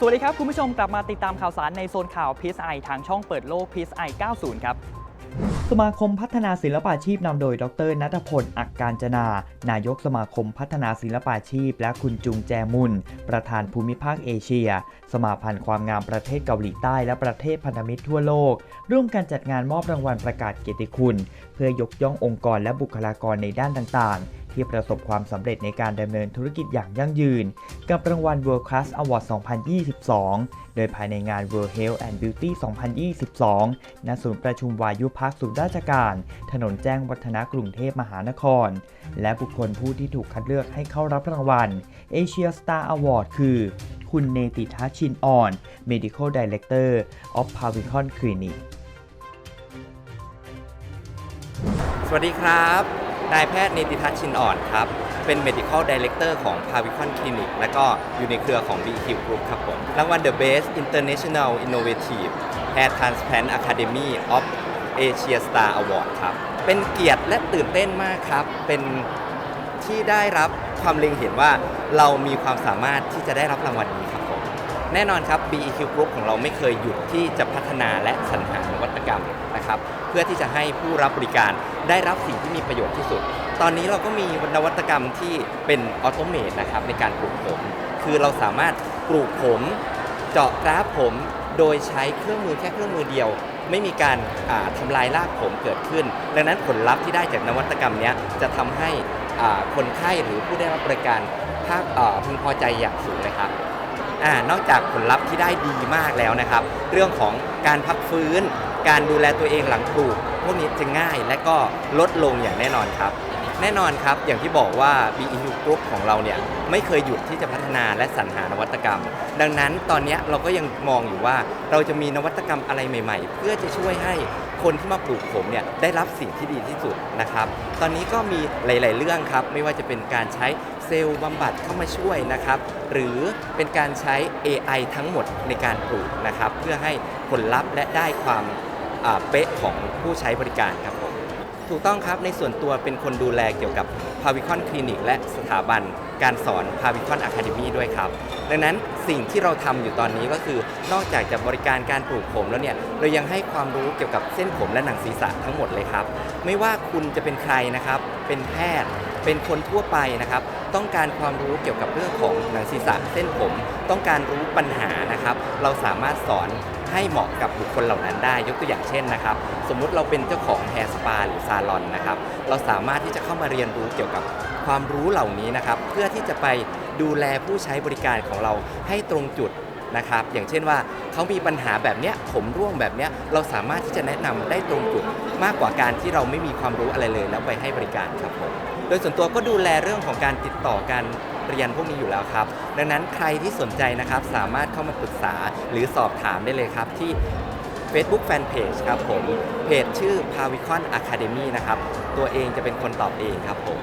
สวัสดีครับ คุณผู้ชมกลับมาติดตามข่าวสารในโซนข่าว PSI ทางช่องเปิดโลก PSI 90 ครับ สมาคมพัฒนาศิลปาชีพนำโดย ดรนัทพล อักการจนา นายกสมาคมพัฒนาศิลปาชีพ และคุณจุงแจมุน ประธานภูมิภาคเอเชีย สมาพันธ์ความงามประเทศเกาหลีใต้และประเทศพันธมิตรทั่วโลก ร่วมกันจัดงานมอบรางวัลประกาศเกียรติคุณ เพื่อยกย่ององค์กรและบุคลากรในด้านต่างๆ ที่ประสบความสำเร็จในการดำเนินธุรกิจอย่างยั่งยืน กับรางวัล World Class Award 2022 โดยภายในงาน World Health and Beauty 2022 ณ ศูนย์ประชุมวายุพักศูนย์ราชการ ถนนแจ้งวัฒนะกรุงเทพมหานคร และบุคคลผู้ที่ถูกคัดเลือกให้เข้ารับรางวัล Asia Star Award คือ คุณเนติทัชชินอ่อน Medical Director of Pavicon Clinic สวัสดีครับ นายแพทย์เนติทัศน์ชินอ่อนครับ เป็น medical director ของ Pavicon Clinic และก็อยู่ในเครือของ BQ Group ครับผม รางวัล The Best International Innovative Hair Transplant Academy of Asia Star Award ครับ เป็นเกียรติและตื่นเต้นมากครับ เป็นที่ได้รับความเล็งเห็นว่าเรามีความสามารถที่จะได้รับรางวัลนี้ครับ แน่นอนครับ BEQ Group ของเราไม่เคยหยุดที่จะพัฒนาและสรรหานวัตกรรมนะครับเพื่อที่จะให้ผู้รับบริการได้รับสิ่งที่มีประโยชน์ที่สุด ตอนนี้เราก็มีนวัตกรรมที่เป็นออโตเมตนะครับในการปลูกผม คือเราสามารถปลูกผมเจาะกราฟผมโดยใช้เครื่องมือแค่เครื่องมือเดียว ไม่มีการาทำลายรากผมเกิดขึ้น ดังนั้นผลลัพธ์ที่ได้จากนวัตกรรมนี้จะทำให้คนไข้หรือผู้ได้รับบริการภาคอ่าพึงพอใจอย่างสูงเลยครับ อ่านอกจากผลลัพธ์ที่ได้ดีมากแล้วนะครับ เรื่องของการพักฟื้น การดูแลตัวเองหลังปลูกพวกนี้จะง่ายและก็ลดลงอย่างแน่นอนครับ แน่นอนครับ อย่างที่บอกว่า BEU Group ของเราเนี่ยไม่เคยหยุดที่จะพัฒนาและสรรหานวัตกรรม ดังนั้นตอนนี้เราก็ยังมองอยู่ว่าเราจะมีนวัตกรรมอะไรใหม่ ๆ เพื่อจะช่วยให้คนที่มาปลูกผมเนี่ยได้รับสิ่งที่ดีที่สุดนะครับ ตอนนี้ก็มีหลาย ๆ เรื่องครับ ไม่ว่าจะเป็นการใช้เซลล์บำบัดเข้ามาช่วยนะครับ หรือเป็นการใช้ AI ทั้งหมดในการปลูกนะครับ เพื่อให้ผลลัพธ์และได้ความเป๊ะของผู้ใช้บริการครับผม ถูกต้องครับในส่วนตัวเป็นคนดูแลเกี่ยวกับ p a v i c o n Clinic และสถาบันการสอน p a v i c o n Academy ด้วยครับ ดังนั้นสิ่งที่เราทำอยู่ตอนนี้ก็คือนอกจากจะบริการการปลูกผมแล้วเนี่ยเรายังให้ความรู้เกี่ยวกับเส้นผมและหนังศีรษะทั้งหมดเลยครับ ไม่ว่าคุณจะเป็นใครนะครับ เป็นแพทย์เป็นคนทั่วไปนะครับ ต้องการความรู้เกี่ยวกับเรื่องของหนังศีรษะเส้นผม ต้องการรู้ปัญหานะครับ เราสามารถสอน ให้เหมาะกับบุคคลเหล่านั้นได้ ยกตัวอย่างเช่นนะครับ สมมุติเราเป็นเจ้าของแฮร์สปาหรือซาลอนนะครับ เราสามารถที่จะเข้ามาเรียนรู้เกี่ยวกับความรู้เหล่านี้นะครับ เพื่อที่จะไปดูแลผู้ใช้บริการของเราให้ตรงจุดนะครับ อย่างเช่นว่าเขามีปัญหาแบบเนี้ยผมร่วงแบบเนี้ยเราสามารถที่จะแนะนำได้ตรงจุดมากกว่าการที่เราไม่มีความรู้อะไรเลย แล้วไปให้บริการครับผม โดยส่วนตัวก็ดูแลเรื่องของการติดต่อการเรียนพวกนี้อยู่แล้วครับ ดังนั้นใครที่สนใจนะครับสามารถเข้ามาปรึกษาหรือสอบถามได้เลยครับที่ Facebook Fanpage ครับผม เพจชื่อ Pavicon Academy นะครับ ตัวเองจะเป็นคนตอบเองครับผม